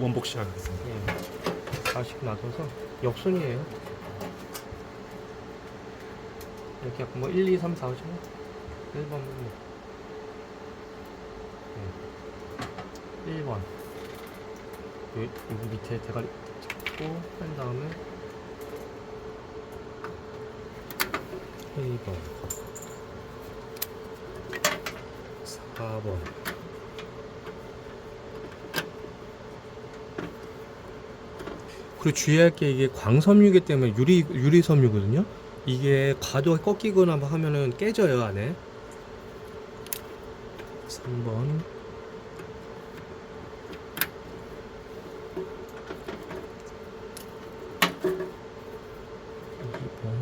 원복 시작하겠습니다. 예. 40 놔둬서 역순이에요. 이렇게 약간 뭐 1, 2, 3, 4죠. 1번 뭐. 예. 1번. 여기, 여기 밑에 대가리 잡고 뺀 다음에 2번 4번 그리고 주의할 게 이게 광섬유기 때문에 유리 유리 섬유거든요. 이게 과도가 꺾이거나 뭐 하면은 깨져요 안에. 3번. 2번.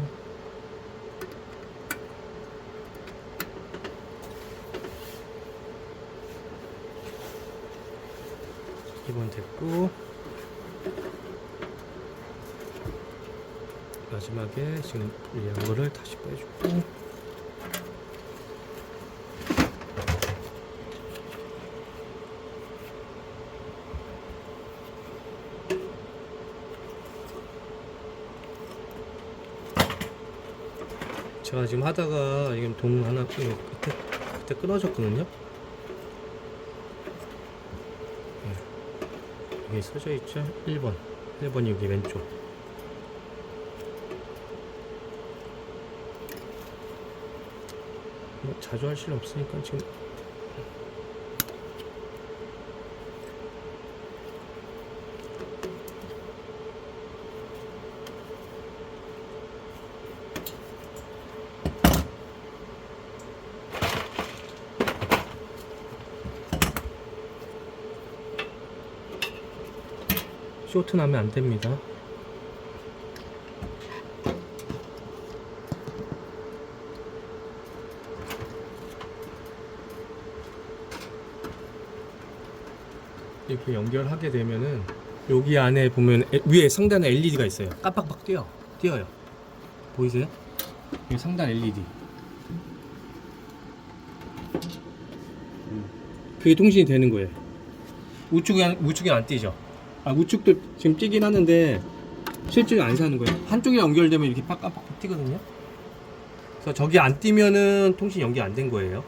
이번 됐고 마지막에 지금 이거를 다시 빼주고 제가 지금 하다가 지금 동 하나 그때 그때 끊어졌거든요. 네. 여기 써져 있죠? 1번. 1번이 여기 왼쪽. 자주 할 일 없으니까 지금 쇼트 나면 안 됩니다. 이렇게 연결하게 되면은 여기 안에 보면 에- 위에 상단에 LED가 있어요. 깜빡빡 뛰어, 뛰어요. 보이세요? 여기 상단 LED. 그게 통신이 되는 거예요. 우측에 안- 우측에 안 뛰죠. 아 우측도 지금 뛰긴 하는데 실제로 안 사는 거예요. 한쪽에 연결되면 이렇게 빡빡빡 뛰거든요. 그래서 저기 안 뛰면은 통신 연결 안 된 거예요.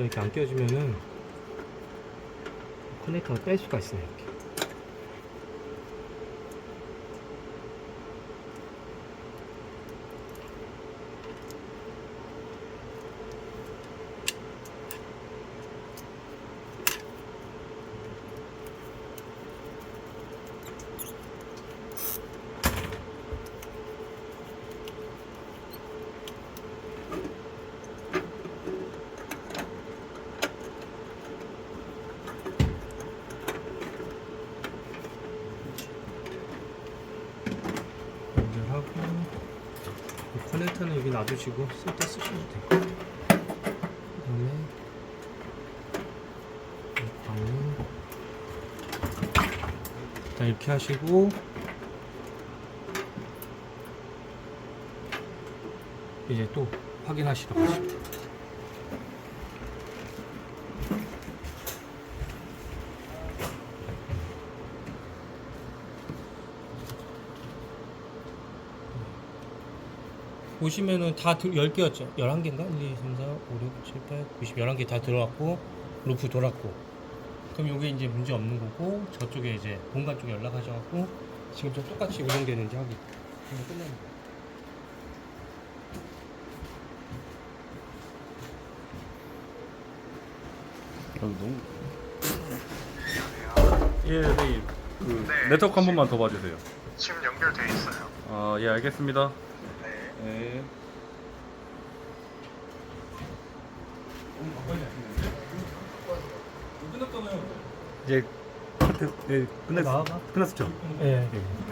이렇게 안 껴지면은 커넥터를 뺄 수가 있어요. 이렇게. 연결하고 이 커넥터는 여기 놔두시고 쓸 때 쓰시면 돼요. 그 다음에 이 광은 일단 이렇게 하시고 이제 또 확인하시러 가시면 돼요. 보시면은 다 10개였죠. 11개인가? 1, 2, 3, 4, 5, 6, 7, 8, 90, 11개 다 들어왔고, 루프 돌았고. 그럼 요게 이제 문제 없는 거고, 저쪽에 이제 본관 쪽에 연락하셔갖고, 지금 저 똑같이 운영되는지 확인. 그러면 끝나는 거예요. 여기 너무. 예, 선생님. 그 네. 네트워크 한 번만 더 봐주세요. 지금 연결돼 있어요. 아, 예, 알겠습니다. 네. 네. 이제 네, 끝냈, 나와봐. 끝났었죠? 예. 예.